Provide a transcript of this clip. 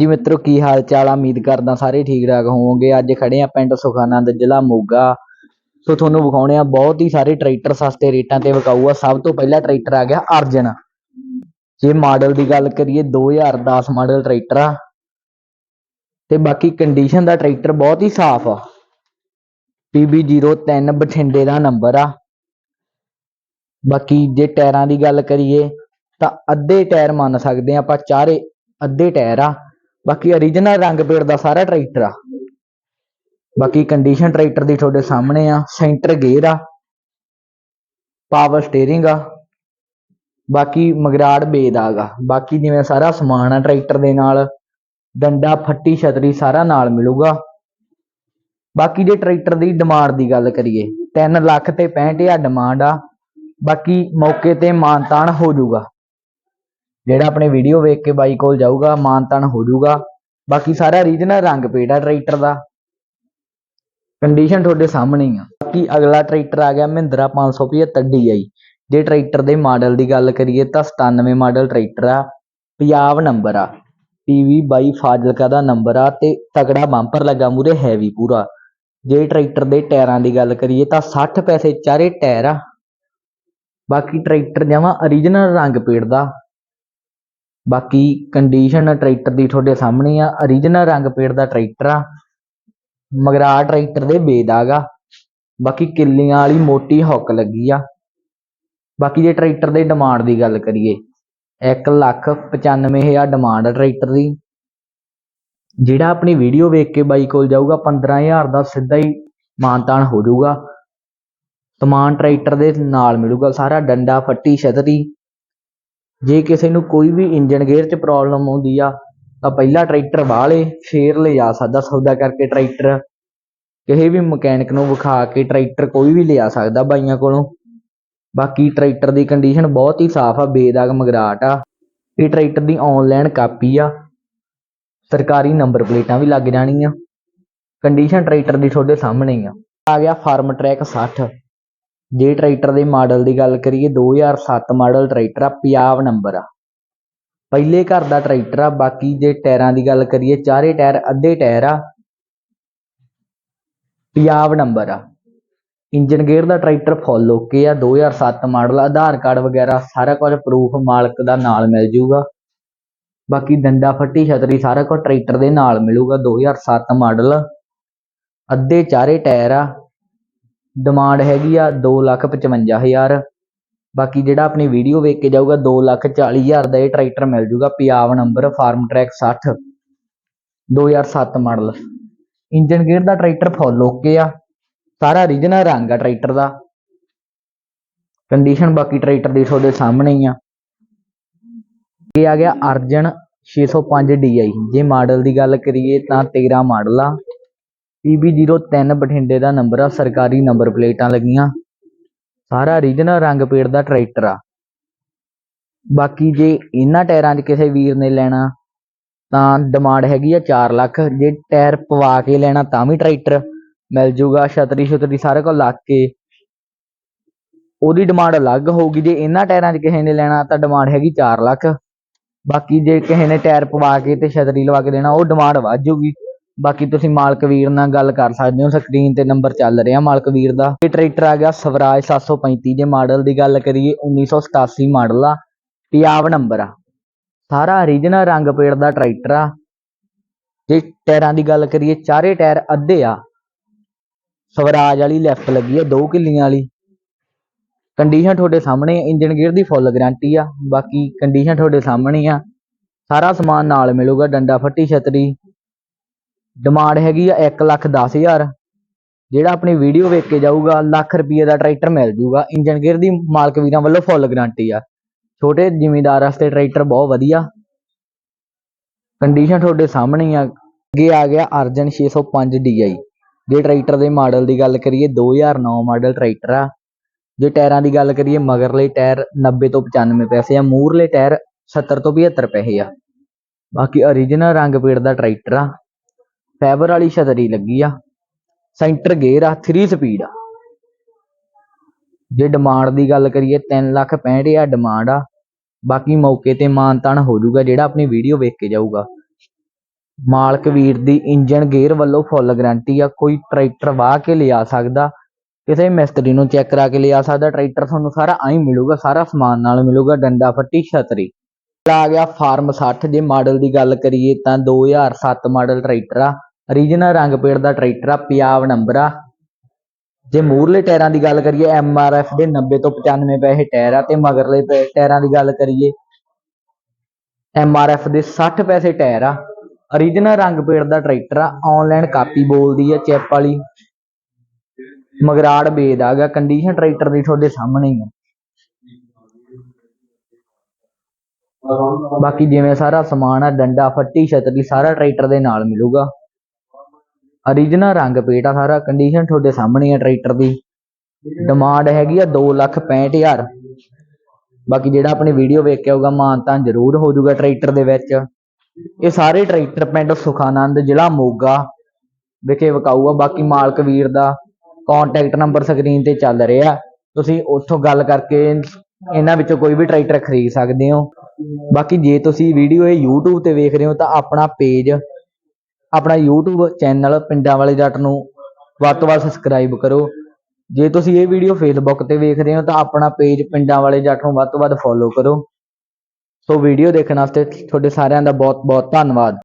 ਜੀ ਮਿੱਤਰੋ, ਕੀ ਹਾਲ ਚਾਲ ਆ? ਉਮੀਦ ਕਰਦਾ ਸਾਰੇ ਠੀਕ ਠਾਕ ਹੋਵੋਗੇ। ਅੱਜ ਖੜੇ ਆ ਪਿੰਡ ਸੁਖਾਨੰਦ, ਜ਼ਿਲ੍ਹਾ ਮੋਗਾ। ਸੋ ਤੁਹਾਨੂੰ ਵਿਖਾਉਣੇ ਆ, ਬਹੁਤ ਹੀ ਸਾਰੇ ਟਰੈਕਟਰ ਸਸਤੇ ਰੇਟਾਂ ਤੇ ਵਿਕਾਊ ਆ ਸਭ ਤੋਂ ਪਹਿਲਾ ਟਰੈਕਟਰ ਆ ਗਿਆ ਅਰਜਨ। ਜੇ ਮਾਡਲ ਦੀ ਗੱਲ ਕਰੀਏ 2010 ਮਾਡਲ ਟਰੈਕਟਰ ਆ। ਤੇ ਬਾਕੀ ਕੰਡੀਸ਼ਨ ਦਾ ਟਰੈਕਟਰ ਬਹੁਤ ਹੀ ਸਾਫ਼ ਆ। PB03 ਬਠਿੰਡੇ ਦਾ ਨੰਬਰ ਆ। ਬਾਕੀ ਜੇ ਟਾਇਰਾਂ ਦੀ ਗੱਲ ਕਰੀਏ, ਤਾਂ ਅੱਧੇ ਟਾਇਰ ਮੰਨ ਸਕਦੇ ਆ ਆਪਾਂ, ਚਾਰੇ ਅੱਧੇ ਟਾਇਰ ਆ। ਬਾਕੀ origignal ਰੰਗ ਪੇੜ ਦਾ ਸਾਰਾ ਟਰੈਕਟਰ ਆ। ਬਾਕੀ ਕੰਡੀਸ਼ਨ ਟਰੈਕਟਰ ਦੀ ਤੁਹਾਡੇ ਸਾਹਮਣੇ ਆ ਸੈਂਟਰ ਗੇਅਰ ਆ ਪਾਵਰ ਸਟੀਅਰਿੰਗ ਆ, ਬਾਕੀ ਮਗਰਾੜ ਬੇਦਾਗ ਆ। ਬਾਕੀ ਜਿਵੇਂ ਸਾਰਾ ਸਮਾਨ ਆ ਟਰੈਕਟਰ ਦੇ ਨਾਲ, ਡੰਡਾ, ਫੱਟੀ, ਛਤਰੀ ਸਾਰਾ ਨਾਲ ਮਿਲੂਗਾ। ਬਾਕੀ ਜੇ ਟਰੈਕਟਰ ਦੀ ਡਿਮਾਂਡ ਦੀ ਗੱਲ ਕਰੀਏ 3 ਲੱਖ ਤੇ 65000 ਡਿਮਾਂਡ ਆ। ਬਾਕੀ ਮੌਕੇ ਤੇ ਮਾਨਤਾਨ ਹੋ ਜਾਊਗਾ। ਜਿਹੜਾ ਆਪਣੇ ਵੀਡੀਓ ਵੇਖ ਕੇ ਬਾਈ ਕੋਲ ਜਾਊਗਾ, ਮਾਨਤਾਨ ਹੋ ਜਾਊਗਾ। ਬਾਕੀ ਸਾਰਾ ਰੀਜਨਲ ਰੰਗ ਪੇਟ ਆ ਟਰੈਕਟਰ ਦਾ। ਕੰਡੀਸ਼ਨ ਤੁਹਾਡੇ ਸਾਹਮਣੇ ਆ। ਬਾਕੀ ਅਗਲਾ ਟਰੈਕਟਰ ਆ ਗਿਆ ਮਹਿੰਦਰਾ 575 DI ਜੇ ਟਰੈਕਟਰ ਦੇ ਮਾਡਲ ਦੀ ਗੱਲ ਕਰੀਏ ਤਾਂ 97 ਮਾਡਲ ਟਰੈਕਟਰ ਆ ਪੰਜਾਬ ਨੰਬਰ ਆ। ਪੀਵੀ 22 ਫਾਜ਼ਿਲਕਾ ਦਾ ਨੰਬਰ ਆ ਤੇ ਤਗੜਾ ਬੰਪਰ ਲੱਗਾ ਮੂਰੇ ਹੈਵੀ ਪੂਰਾ। ਜੇ ਟਰੈਕਟਰ ਦੇ ਟਾਇਰਾਂ ਦੀ ਗੱਲ ਕਰੀਏ ਤਾਂ 60 ਪੈਸੇ ਚਾਰੇ ਟਾਇਰ ਆ। ਬਾਕੀ ਟਰੈਕਟਰ ਜਮਾ origignal ਰੰਗ ਪੇੜ ਦਾ। ਬਾਕੀ ਕੰਡੀਸ਼ਨ ਟਰੈਕਟਰ ਦੀ ਤੁਹਾਡੇ ਸਾਹਮਣੇ ਆ origignal ਰੰਗ ਪੇੜ ਦਾ ਟਰੈਕਟਰ ਆ, ਮਗਰਾ ਟਰੈਕਟਰ ਦੇ ਬੇਦਾਗ ਆ। ਬਾਕੀ ਕਿੱਲੀਆਂ ਵਾਲੀ ਮੋਟੀ ਹੌਕ ਲੱਗੀ ਆ। ਬਾਕੀ ਜੇ ਟਰੈਕਟਰ ਦੇ ਡਿਮਾਂਡ ਦੀ ਗੱਲ ਕਰੀਏ 1 ਲੱਖ 95000 ਡਿਮਾਂਡ ਆ ਟਰੈਕਟਰ ਦੀ। ਜਿਹੜਾ ਆਪਣੀ ਵੀਡੀਓ ਵੇਖ ਕੇ ਬਾਈ ਕੋਲ ਜਾਊਗਾ 15000 ਦਾ ਸਿੱਧਾ ਹੀ ਮਾਨਤਾਨ ਹੋ ਜਾਊਗਾ। ਸਮਾਨ ਟਰੈਕਟਰ ਦੇ ਨਾਲ ਮਿਲੂਗਾ, ਸਾਰਾ ਡੰਡਾ, ਫੱਟੀ, ਛਤਰੀ। ਜੇ ਕਿਸੇ ਨੂੰ ਕੋਈ ਵੀ ਇੰਜਨ ਗੇਅਰ 'ਚ ਪ੍ਰੋਬਲਮ ਆਉਂਦੀ ਆ, ਤਾਂ ਪਹਿਲਾਂ ਟਰੈਕਟਰ ਵਾਲੇ ਫੇਰ ਲਿਜਾ ਸਕਦਾ ਸੌਦਾ ਕਰਕੇ ਟਰੈਕਟਰ। ਕਿਸੇ ਵੀ ਮਕੈਨਿਕ ਨੂੰ ਵਿਖਾ ਕੇ ਟਰੈਕਟਰ ਕੋਈ ਵੀ ਲਿਆ ਸਕਦਾ ਬਾਈਆਂ ਕੋਲੋਂ। ਬਾਕੀ ਟਰੈਕਟਰ ਦੀ ਕੰਡੀਸ਼ਨ ਬਹੁਤ ਹੀ ਸਾਫ਼ ਆ, ਬੇਦਾਗ ਮਗਰਾਟ ਆ। ਇਹ ਟਰੈਕਟਰ ਦੀ ਆਨਲਾਈਨ ਕਾਪੀ ਆ। ਸਰਕਾਰੀ ਨੰਬਰ ਪਲੇਟਾਂ ਵੀ ਲੱਗ ਜਾਣੀਆਂ। ਕੰਡੀਸ਼ਨ ਟਰੈਕਟਰ ਦੀ ਤੁਹਾਡੇ ਸਾਹਮਣੇ ਹੀ ਆ। ਆ ਗਿਆ ਫਾਰਮ ਟਰੈਕ 60 ਜੇ ਟਰੈਕਟਰ ਦੇ ਮਾਡਲ ਦੀ ਗੱਲ ਕਰੀਏ 2007 ਮਾਡਲ ਟਰੈਕਟਰ ਆ ਪੰਜਾਬ ਨੰਬਰ ਆ। ਪਹਿਲੇ ਘਰ ਦਾ ਟਰੈਕਟਰ ਆ, ਬਾਕੀ ਜੇ ਟਾਇਰਾਂ ਦੀ ਗੱਲ ਕਰੀਏ, ਚਾਰੇ ਟਾਇਰ ਅੱਧੇ ਟਾਇਰ ਆ ਪੰਜਾਬ ਨੰਬਰ ਆ। ਇੰਜਨ ਗੇਅਰ ਦਾ ਟਰੈਕਟਰ ਫੁੱਲ ਓਕੇ ਆ 2007 ਮਾਡਲ ਆਧਾਰ ਕਾਰਡ ਵਗੈਰਾ, ਸਾਰਾ ਕੁਝ ਪ੍ਰੂਫ ਮਾਲਕ ਦਾ ਨਾਲ ਮਿਲ ਜੂਗਾ। ਬਾਕੀ ਡੰਡਾ ਫੱਟੀ ਛਤਰੀ ਸਾਰਾ ਕੁਝ ਟਰੈਕਟਰ ਦੇ ਨਾਲ ਮਿਲੂਗਾ 2007 ਮਾਡਲ ਅੱਧੇ ਚਾਰੇ ਟਾਇਰ ਆ ਡਿਮਾਂਡ ਹੈਗੀ ਆ 255000 ਬਾਕੀ ਜਿਹੜਾ ਆਪਣੀ ਵੀਡੀਓ ਵੇਖ ਕੇ ਜਾਊਗਾ 240000 ਦਾ ਇਹ ਟਰੈਕਟਰ ਮਿਲ ਜੂਗਾ Punjab number Farmtrac 60 2007 model engine gear ਦਾ ਟਰੈਕਟਰ ਫੁੱਲ ਓਕੇ ਆ। ਸਾਰਾ origignal ਰੰਗ ਆ ਟਰੈਕਟਰ ਦਾ। ਕੰਡੀਸ਼ਨ ਬਾਕੀ ਟਰੈਕਟਰ ਦੀ ਤੁਹਾਡੇ ਸਾਹਮਣੇ ਹੀ ਆ। ਇਹ ਆ ਗਿਆ ਅਰਜਨ 605 DI ਜੇ ਮਾਡਲ ਦੀ ਗੱਲ ਕਰੀਏ ਤਾਂ 13 ਮਾਡਲ ਆ। PB03 ਬਠਿੰਡੇ ਦਾ ਨੰਬਰ ਆ, ਸਰਕਾਰੀ ਨੰਬਰ ਪਲੇਟਾਂ ਲੱਗੀਆਂ। ਸਾਰਾ ਰੀਜਨਲ ਰੰਗ ਪੇੜ ਦਾ ਟਰੈਕਟਰ ਆ। ਬਾਕੀ ਜੇ ਇਹਨਾਂ ਟਾਇਰਾਂ 'ਚ ਕਿਸੇ ਵੀਰ ਨੇ ਲੈਣਾ, ਤਾਂ ਡਿਮਾਂਡ ਹੈਗੀ ਆ 4 ਲੱਖ। ਜੇ ਟਾਇਰ ਪਵਾ ਕੇ ਲੈਣਾ, ਤਾਂ ਵੀ ਟਰੈਕਟਰ ਮਿਲ ਜੂਗਾ ਛਤਰੀ ਛਤਰੀ ਸਾਰਾ ਕੋਲ ਲੱਗ ਕੇ। ਉਹਦੀ ਡਿਮਾਂਡ ਅਲੱਗ ਹੋਊਗੀ। ਜੇ ਇਹਨਾਂ ਟਾਇਰਾਂ 'ਚ ਕਿਸੇ ਨੇ ਲੈਣਾ, ਤਾਂ ਡਿਮਾਂਡ ਹੈਗੀ 4 ਲੱਖ। ਬਾਕੀ ਜੇ ਕਿਸੇ ਨੇ ਟਾਇਰ ਪਵਾ ਕੇ ਤੇ ਛਤਰੀ ਲਵਾ ਕੇ ਦੇਣਾ, ਉਹ ਡਿਮਾਂਡ ਵੱਧ ਜੂਗੀ। ਬਾਕੀ ਤੁਸੀਂ ਮਾਲਕ ਵੀਰ ਨਾਲ ਗੱਲ ਕਰ ਸਕਦੇ ਹੋ, ਸਕਰੀਨ ਤੇ ਨੰਬਰ ਚੱਲ ਰਿਹਾ ਮਾਲਕ ਵੀਰ ਦਾ। ਇਹ ਟਰੈਕਟਰ ਆ ਗਿਆ ਸਵਰਾਜ 735 ਦੇ ਮਾਡਲ ਦੀ ਗੱਲ ਕਰੀਏ 1987 ਮਾਡਲ ਆ ਪੰਜਾਬ ਨੰਬਰ ਆ। ਸਾਰਾ origignal ਰੰਗ ਪੇੜ ਦਾ ਟਰੈਕਟਰ ਆ। ਜੇ ਟਾਇਰਾਂ ਦੀ ਗੱਲ ਕਰੀਏ, ਚਾਰੇ ਟਾਇਰ ਅੱਧੇ ਆ। ਸਵਰਾਜ ਵਾਲੀ ਲੈਫਟ ਲੱਗੀ ਆ, ਦੋ ਕਿੱਲੀਆਂ ਵਾਲੀ। ਕੰਡੀਸ਼ਨ ਤੁਹਾਡੇ ਸਾਹਮਣੇ ਇੰਜਨ ਗੇਅਰ ਦੀ ਫੁੱਲ ਗਾਰੰਟੀ ਆ। ਬਾਕੀ ਕੰਡੀਸ਼ਨ ਤੁਹਾਡੇ ਸਾਹਮਣੇ ਆ। ਸਾਰਾ ਸਮਾਨ ਨਾਲ ਮਿਲੂਗਾ, ਡੰਡਾ ਫੱਟੀ ਛਤਰੀ। ਡਿਮਾਂਡ ਹੈਗੀ ਆ 1 ਲੱਖ 10000 ਜਿਹੜਾ ਆਪਣੀ ਵੀਡੀਓ ਵੇਖ ਕੇ ਜਾਊਗਾ, ਲੱਖ ਰੁਪਏ ਦਾ ਟਰੈਕਟਰ ਮਿਲ ਜੂਗਾ। ਇੰਜਨ ਗੇਅਰ ਦੀ ਮਾਲਕ ਵੀਰਾਂ ਵੱਲੋਂ ਫੁੱਲ ਗਾਰੰਟੀ ਆ। ਛੋਟੇ ਜ਼ਿਮੀਂਦਾਰ ਵਾਸਤੇ ਟਰੈਕਟਰ ਬਹੁਤ ਵਧੀਆ। ਕੰਡੀਸ਼ਨ ਤੁਹਾਡੇ ਸਾਹਮਣੇ ਆ। ਅੱਗੇ ਆ ਗਿਆ ਅਰਜਨ 605 DI ਜੇ ਟਰੈਕਟਰ ਦੇ ਮਾਡਲ ਦੀ ਗੱਲ ਕਰੀਏ 2009 ਮਾਡਲ ਟਰੈਕਟਰ ਆ। ਜੇ ਟਾਇਰਾਂ ਦੀ ਗੱਲ ਕਰੀਏ, ਮਗਰਲੇ ਟਾਇਰ 90 ਤੋਂ 95 ਪੈਸੇ ਆ। ਮੂਰਲੇ ਟਾਇਰ 70 ਤੋਂ 75 ਪੈਸੇ ਆ। ਬਾਕੀ origignal ਰੰਗ ਪੇੜ ਦਾ ਟਰੈਕਟਰ ਆ। ਫਾਈਬਰ ਵਾਲੀ ਛਤਰੀ ਲੱਗੀ ਆ। ਸੈਂਟਰ ਗੇਅਰ ਆ 3 ਸਪੀਡ ਆ। ਜੇ ਡਿਮਾਂਡ ਦੀ ਗੱਲ ਕਰੀਏ 3 ਲੱਖ 65000 ਡਿਮਾਂਡ ਆ। ਬਾਕੀ ਮੌਕੇ ਤੇ ਮਾਨਤਾਨ ਹੋ ਜਾਊਗਾ, ਜਿਹੜਾ ਆਪਣੀ ਵੀਡੀਓ ਵੇਖ ਕੇ ਜਾਊਗਾ। ਮਾਲਕ ਵੀਰ ਦੀ ਇੰਜਨ ਗੇਅਰ ਵੱਲੋਂ ਫੁੱਲ ਗਾਰੰਟੀ ਆ। ਕੋਈ ਟਰੈਕਟਰ ਵਾਹ ਕੇ ਲਿਆ ਸਕਦਾ, ਕਿਸੇ ਮਿਸਤਰੀ ਨੂੰ ਚੈੱਕ ਕਰਾ ਕੇ ਲਿਆ ਸਕਦਾ। ਟਰੈਕਟਰ ਤੁਹਾਨੂੰ ਸਾਰਾ ਐਂ ਮਿਲੂਗਾ, ਸਾਰਾ ਸਮਾਨ ਨਾਲ ਮਿਲੂਗਾ, ਡੰਡਾ ਫੱਟੀ ਛਤਰੀ। ਆ ਗਿਆ ਫਾਰਮ 60 ਜੇ ਮਾਡਲ ਦੀ ਗੱਲ ਕਰੀਏ ਤਾਂ 2007 ਮਾਡਲ ਟਰੈਕਟਰ ਆ। ਰੀਜਨਲ ਰੰਗ ਪੇੜ ਦਾ ਟਰੈਕਟਰ ਆ ਪੰਜਾਬ ਨੰਬਰ ਆ। ਜੇ ਮੂਰਲੇ ਟਾਇਰਾਂ ਦੀ ਗੱਲ ਕਰੀਏ ਐਮ ਆਰ ਐਫ ਦੇ 90 ਤੋਂ 95 ਪੈਸੇ ਟਾਇਰ ਆ, ਤੇ ਮਗਰਲੇ ਪੈ- ਟਾਇਰਾਂ ਦੀ ਗੱਲ ਕਰੀਏ ਐਮ ਆਰ ਐਫ ਦੇ 60 ਪੈਸੇ ਟਾਇਰ ਆ। ਓਰੀਜਨਲ ਰੰਗ ਪੇੜ ਦਾ ਟਰੈਕਟਰ ਆ ਆਨਲਾਈਨ ਕਾਪੀ ਬੋਲਦੀ ਆ ਚੈਪ ਵਾਲੀ। ਮਗਰਾੜ ਬੇਦ ਆ ਗਿਆ ਕੰਡੀਸ਼ਨ ਟਰੈਕਟਰ ਦੀ ਤੁਹਾਡੇ ਸਾਹਮਣੇ ਹੀ ਆ। ਬਾਕੀ ਜਿਵੇਂ ਸਾਰਾ ਸਮਾਨ ਆ, ਡੰਡਾ, ਫੱਟੀ ਛਤਰੀ ਸਾਰਾ ਟਰੈਕਟਰ ਦੇ ਨਾਲ ਮਿਲੂਗਾ। ਓਰੀਜਨਲ ਰੰਗ ਪੇਟ ਆ ਸਾਰਾ ਕੰਡੀਸ਼ਨ ਤੁਹਾਡੇ ਸਾਹਮਣੇ ਆ ਟਰੈਕਟਰ ਦੀ। ਡਿਮਾਂਡ ਹੈਗੀ ਆ 265000 ਬਾਕੀ ਜਿਹੜਾ ਆਪਣੀ ਵੀਡੀਓ ਵੇਖ ਕੇ ਆਊਗਾ ਮਾਨ ਤਾਂ ਜ਼ਰੂਰ ਹੋ ਜਾਊਗਾ ਟਰੈਕਟਰ ਦੇ ਵਿੱਚ। ਇਹ ਸਾਰੇ ਟਰੈਕਟਰ ਪਿੰਡ ਸੁਖਾਨੰਦ, ਜ਼ਿਲ੍ਹਾ ਮੋਗਾ ਵਿਖੇ ਵਿਕਾਊ ਆ ਬਾਕੀ ਮਾਲਕ ਵੀਰ ਦਾ ਕੰਟੈਕਟ ਨੰਬਰ ਸਕਰੀਨ ਤੇ ਚੱਲ ਰਿਹਾ। ਤੁਸੀਂ ਉੱਥੋਂ ਗੱਲ ਕਰਕੇ ਇਹਨਾਂ ਵਿੱਚੋਂ ਕੋਈ ਵੀ ਟਰੈਕਟਰ ਖਰੀਦ ਸਕਦੇ ਹੋ। ਬਾਕੀ ਜੇ ਤੁਸੀਂ ਵੀਡੀਓ ਇਹ YouTube ਤੇ ਵੇਖ ਰਹੇ ਹੋ, ਤਾਂ ਆਪਣਾ ਪੇਜ ਆਪਣਾ YouTube ਚੈਨਲ ਪਿੰਡਾਂ ਵਾਲੇ ਜੱਟ ਨੂੰ ਵੱਧ ਤੋਂ ਵੱਧ ਸਬਸਕ੍ਰਾਈਬ ਕਰੋ। ਜੇ ਤੁਸੀਂ ਇਹ ਵੀਡੀਓ Facebook ਤੇ ਵੇਖ ਰਹੇ ਹੋ, ਤਾਂ ਆਪਣਾ ਪੇਜ ਪਿੰਡਾਂ ਵਾਲੇ ਜੱਟ ਨੂੰ ਵੱਧ ਤੋਂ ਵੱਧ ਫੋਲੋ ਕਰੋ। ਸੋ ਵੀਡੀਓ ਦੇਖਣ ਵਾਸਤੇ ਤੁਹਾਡੇ ਸਾਰਿਆਂ ਦਾ ਬਹੁਤ ਬਹੁਤ ਧੰਨਵਾਦ।